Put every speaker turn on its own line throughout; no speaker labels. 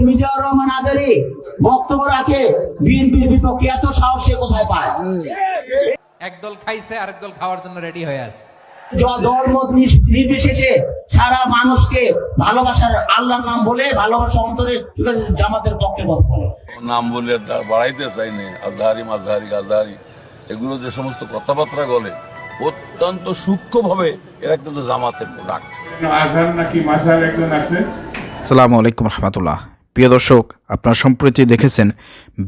মিজানুর রহমান আজারি বক্তব্য রাখে বিএনপির বিপক্ষে এত সাহস সে কোথায় পায়?
একদল খাইছে আরেক দল খাওয়ার জন্য রেডি হয়ে আছে।
য- নির্বিশেষে সারা মানুষকে ভালোবাসার আল্লাহর নাম বলে ভালোবাসা অন্তরে জামাতের পক্ষে করে।
নাম বলে বাড়াইতে চাই না আজহারি গাজহারি এগুলো যে সমস্ত কথাবার্তা বলে অত্যন্ত সূক্ষ্মভাবে এরা কিন্তু জামাতের প্রোডাক্ট
আজহার নাকি মাসাল একজন আছে?
সালামু আলাইকুম রহমতুল্লাহ। প্রিয় দর্শক আপনারা সম্প্রতি দেখেছেন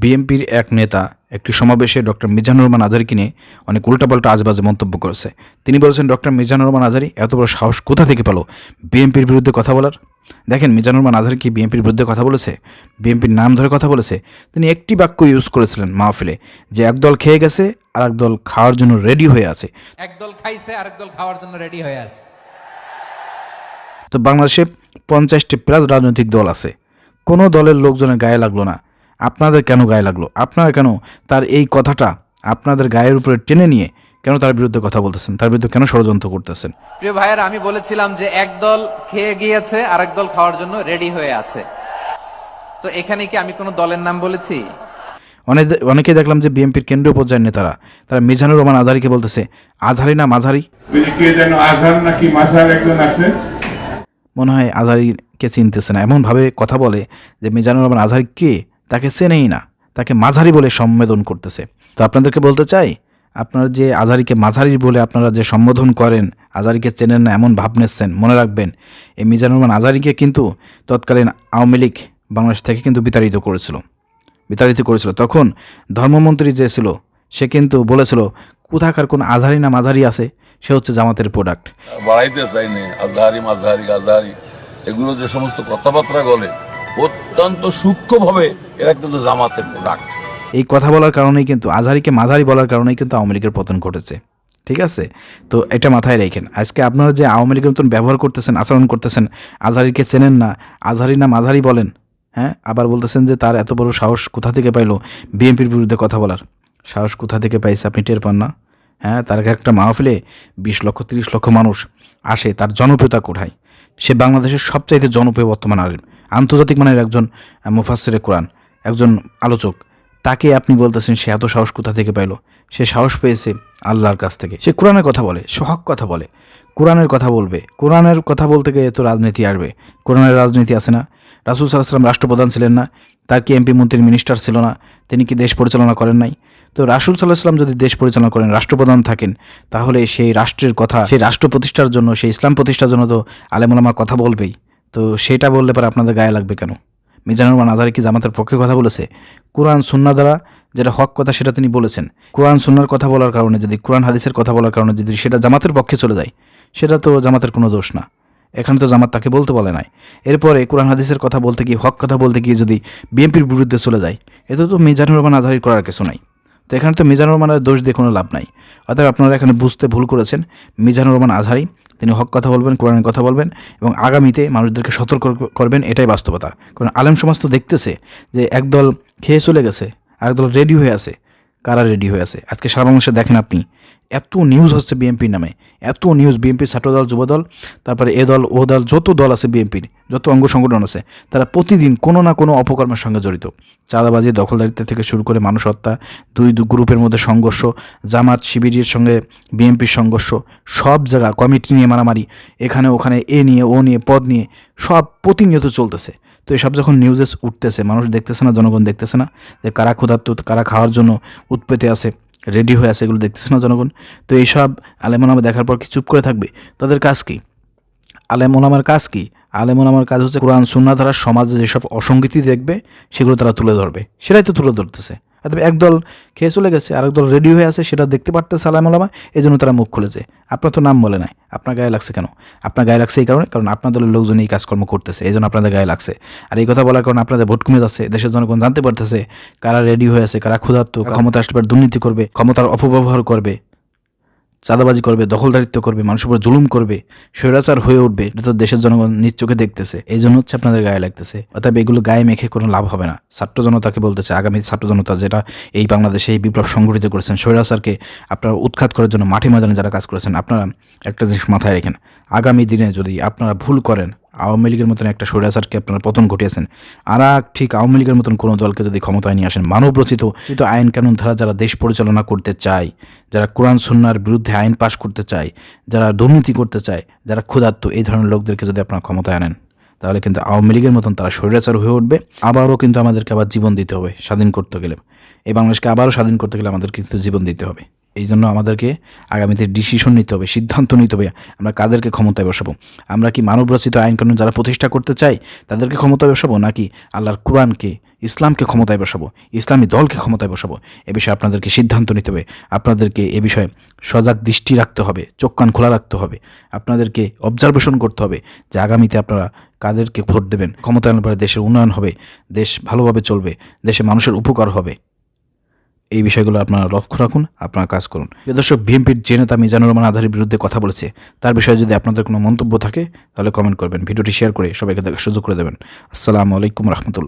বিএনপির এক নেতা একটি সমাবেশে ডক্টর মিজানুর রহমান আজারিকে নিয়ে অনেক উল্টাপাল্টা আজবাজে মন্তব্য করেছে। তিনি বলেছেন ডক্টর মিজানুর রহমান আজারি এত বড় সাহস কোথা থেকে পেল? বিএনপির বিরুদ্ধে কথা বলার? দেখেন মিজানুর রহমান আজারি কি বিএনপির বিরুদ্ধে কথা বলেছে? বিএনপির নাম ধরে কথা বলেছে? তিনি একটি বাক্য ইউজ করেছিলেন মাহফিলে যে একদল খেয়ে গেছে আর একদল খাওয়ার জন্য রেডি হয়ে আছে।
একদল খাইছে আরেক দল খাওয়ার জন্য রেডি হয়ে আছে।
তো বাংলাদেশে পঞ্চাশটি প্লাস রাজনৈতিক দল আছে। কোনো দলের লোকজনের গায়ে লাগল না। আপনাদের কেন গায়ে লাগল? আপনারা কেন তার এই কথাটা আপনাদের গায়ের উপরে টেনে নিয়ে কেন তার বিরুদ্ধে কথা বলতেছেন? তার বিরুদ্ধে কেন ষড়যন্ত্র করতেছেন?
প্রিয় ভাইয়েরা আমি বলেছিলাম যে একদল খেয়ে গিয়েছে আরেক দল খাওয়ার জন্য রেডি হয়ে আছে। তো এখানে কি আমি কোনো দলের নাম বলেছি?
অনেক অনেকে দেখলাম যে বিএনপির কেন্দ্রীয় পর্যায়ের নেতারা তারা মিজানুর রহমান আজহারিকে বলতেছে আজহারি না মাঝারি
কে যেন আজহার নাকি মাসাল একজন আছে
মনে হয় আজহারিকে চিনতেছে না। এমনভাবে কথা বলে যে মিজানুর রহমান আজহারি কে? তাকে চেনেই না। তাকে মাঝারি বলে সম্বোধন করতেছে। তো আপনাদেরকে বলতে চাই, আপনারা যে আজহারিকে মাঝারি বলে আপনারা যে সম্বোধন করেন, আজহারিকে চেনেন না এমন ভাব নিচ্ছেন মনে রাখবেন, এই মিজানুর রহমান আজহারিকে কিন্তু তৎকালীন আওয়ামী লীগ বাংলাদেশ থেকে কিন্তু বিতাড়িত করেছিল। বিতাড়িত করেছিল। তখন ধর্মমন্ত্রী যে ছিল, সে কিন্তু বলেছিল কোথাকার কোন আজহারি না মাঝারি আছে সে হচ্ছে জামাতের প্রোডাক্ট
বাড়াইতে চাই না আজহারি মাঝহারি গাজহারি এগুলো যে সমস্ত কথাবার্তা বলে অত্যন্ত সূক্ষ্মভাবে এরা কিন্তু জামাতের প্রোডাক্ট
এই কথা বলার কারণেই কিন্তু আজহারিকে মাঝারি বলার কারণেই কিন্তু আওয়ামী লীগের পতন ঘটেছে। ঠিক আছে? তো এটা মাথায় রেখেন। আজকে আপনারা যে আওয়ামী লীগের মতন ব্যবহার করতেছেন আচরণ করতেছেন আজহারিকে চেনেন না আজহারি না মাঝারি বলেন হ্যাঁ? আবার বলতেছেন যে তার এত বড় সাহস কোথা থেকে পাইলো? বিএনপির বিরুদ্ধে কথা বলার। সাহস কোথা থেকে পাইছে আপনি টের পান না? হ্যাঁ তার একটা মাহফিলে বিশ লক্ষ তিরিশ লক্ষ মানুষ আসে তার জনপ্রিয়তা কোঠায় সে বাংলাদেশের সবচাইতে জনপ্রিয় বর্তমান আলেম আন্তর্জাতিক মানের একজন আহ, মুফাসসিরে কোরআন একজন আলোচক। তাকে আপনি বলতেছেন সে এত সাহস কোথা থেকে পাইলো? সে সাহস পেয়েছে আল্লাহর কাছ থেকে। সে কোরআনের কথা বলে সহক কথা বলে। কোরআনের কথা বলবে। কোরআনের কথা বলতে গিয়ে তো রাজনীতি আসবে। কোরআনের রাজনীতি আছে না? রাসুল সাল্লাহাম রাষ্ট্রপ্রধান ছিলেন না। তার কি এমপি মন্ত্রীর মিনিস্টার ছিল না? তিনি কি দেশ পরিচালনা করেন নাই? তো রাসুল সাল্লাহ সাল্লাম যদি দেশ পরিচালনা করেন, রাষ্ট্রপ্রধান থাকেন, তাহলে সেই রাষ্ট্রের কথা, সেই রাষ্ট্র প্রতিষ্ঠার জন্য, সেই ইসলাম প্রতিষ্ঠার জন্য তো আলেমুলামা কথা বলবেই। তো সেটা বললে পরে আপনাদের গায়ে লাগবে কেন? মিজানুর রহমান আজহারি কি জামাতের পক্ষে কথা বলেছে? কোরআন সুন্না দ্বারা যেটা হক কথা সেটা তিনি বলেছেন। কোরআন সুন্নার কথা বলার কারণে যদি, কোরআন, হাদিসের কথা বলার কারণে যদি সেটা জামাতের পক্ষে চলে যায়, সেটা তো জামাতের কোনো দোষ না। এখানে তো জামাত তাকে বলতে বলে নাই। এরপরে কোরআন, হাদিসের কথা বলতে গিয়ে, হক কথা বলতে গিয়ে যদি বিএনপির বিরুদ্ধে চলে যায় এতে তো মিজানুর রহমান আজহারি করার কিছু নাই। তো এখানে তো মিজানুর রহমানের দোষ দিয়ে কোনো লাভ নাই। অর্থাৎ আপনারা এখানে বুঝতে ভুল করেছেন। মিজানুর রহমান আজহারি, তিনি হক কথা বলবেন, কোরআনের কথা বলবেন এবং আগামীতে মানুষদেরকে সতর্ক করবেন, এটাই বাস্তবতা। কারণ আলেম সমাজ তো দেখতেছে যে একদল খেয়ে চলে গেছে, আরেকদল রেডি হয়ে আছে। কারা রেডি হয়ে আছে? আজকে সারা বাংলাদেশে দেখেন আপনি, এত নিউজ হচ্ছে বিএনপির নামে, এত নিউজ বিএনপির ছাত্রদল যুবদল তারপরে এ দল, ও দল, যত দল আছে বিএনপির, যত অঙ্গ সংগঠন আছে, তারা প্রতিদিন কোনো না কোনো অপকর্মের সঙ্গে জড়িত। চাঁদাবাজি দখলদারিত্ব থেকে শুরু করে মানুষ হত্যা, দুই গ্রুপের মধ্যে সংঘর্ষ, জামাত শিবিরের সঙ্গে বিএনপির সংঘর্ষ, সব জায়গা, কমিটি নিয়ে মারামারি, এখানে ওখানে, এ নিয়ে, ও নিয়ে, পদ নিয়ে, সব প্রতিনিয়ত চলতেছে। তো এসব যখন নিউজেস উঠতেছে, মানুষ দেখতেছে না, জনগণ দেখতেছে না যে কারা ক্ষুধার্ত, কারা খাওয়ার জন্য উৎপেতে আছে রেডি হয়ে আছে, এগুলো দেখতেছে না জনগণ। তো এইসব আলেমনামা দেখার পর কি চুপ করে থাকবে? তাদের কাজ কি? আলেমনামার কাজ কী? কি আমার কাজ হচ্ছে কোরআন সুন্না দ্বারা সমাজে যেসব অসঙ্গীতি দেখবে, সেগুলো তারা তুলে ধরবে। সেটাই তো তুলে ধরতেছে। অথবা একদল খেয়ে চলে গেছে আর একদল রেডি হয়ে আছে, সেটা দেখতে পারতে সালাম আলামা এই জন্য তারা মুখ খুলেছে আপনার তো নাম বলে নাই, আপনার গায়ে লাগছে কেন? আপনার গায়ে লাগছে এই কারণে, কারণ আপনার দলের লোকজন এই কাজকর্ম করতেছে এই জন্য আপনাদের গায়ে লাগছে। আর এই কথা বলার কারণে আপনাদের ভোট কমে যাচ্ছে, দেশের জনগণ জানতে পারতেছে কারা রেডি হয়ে আছে, কারা ক্ষুধার্ত ক্ষমতা আসতে পারে, দুর্নীতি করবে, ক্ষমতার অপব্যবহার করবে। চাঁদাবাজি করবে, দখলদারিত্ব করবে, মানুষের উপর জুলুম করবে, স্বৈরাচার হয়ে উঠবে, এটা তো দেশের জনগণ নিজ চোখে দেখতেছে। এই জন্য হচ্ছে আপনাদের গায়ে লাগতেছে। অর্থাৎ এগুলো গায়ে মেখে কোনো লাভ হবে না। ছাত্র জনতাকে বলতেছে আগামী ছাত্র জনতা যেটা এই বাংলাদেশে এই বিপ্লব সংগঠিত করেছেন, স্বৈরাচারকে আপনারা উৎখাত করার জন্য মাঠে ময়দানে যারা কাজ করেছেন, আপনারা একটা জিনিস মাথায় রেখেন। আগামী দিনে যদি আপনারা ভুল করেন আওয়ামী লীগের মতন একটা স্বৈরাচারকে আপনারা পতন ঘটিয়েছেন। আর ঠিক আওয়ামী লীগের মতন কোনো দলকে যদি ক্ষমতায় নিয়ে আসেন, মানবরচিত রচিত আইন কানুন ধারা যারা দেশ পরিচালনা করতে চায়, যারা কোরআন, সুন্নার বিরুদ্ধে আইন পাশ করতে চায়, যারা দুর্নীতি করতে চায়, যারা ক্ষুধার্ত, এই ধরনের লোকদেরকে যদি আপনারা ক্ষমতায় আনেন, তাহলে কিন্তু আওয়ামী লীগের মতন তারা স্বৈরাচার হয়ে উঠবে। আবারও কিন্তু আমাদেরকে আবার জীবন দিতে হবে স্বাধীন করতে গেলে। এই বাংলাদেশকে আবারও স্বাধীন করতে গেলে আমাদের কিন্তু জীবন দিতে হবে। এই জন্য আমাদেরকে আগামীতে ডিসিশন নিতে হবে, সিদ্ধান্ত নিতে হবে, আমরা কাদেরকে ক্ষমতায় বসাবো? আমরা কি মানবরচিত আইন কানুন যারা প্রতিষ্ঠা করতে চাই তাদেরকে ক্ষমতায় বসাবো, নাকি আল্লাহর কোরআনকে, ইসলামকে ক্ষমতায় বসাবো, ইসলামী দলকে ক্ষমতায় বসাবো? এ বিষয়ে আপনাদেরকে সিদ্ধান্ত নিতে হবে। আপনাদেরকে এ বিষয়ে সজাগ দৃষ্টি রাখতে হবে, চোখ কান খোলা রাখতে হবে। আপনাদেরকে অবজারভেশন করতে হবে যে আগামীতে আপনারা কাদেরকে ভোট দেবেন? ক্ষমতায়নের পরে দেশের উন্নয়ন হবে, দেশ ভালোভাবে চলবে, দেশে মানুষের উপকার হবে। এই বিষয়গুলো আপনারা লক্ষ্য রাখুন, আপনারা কাজ করুন। দর্শক ভিএমপির যে নেতা মিজানুর রহমান আধারের বিরুদ্ধে কথা বলেছে, তার বিষয়ে যদি আপনাদের কোনো মন্তব্য থাকে, তাহলে কমেন্ট করবেন। ভিডিওটি শেয়ার করে সবাইকে দেখার সুযোগ করে দেবেন। আসসালামু আলাইকুম রহমতুল্লাহ।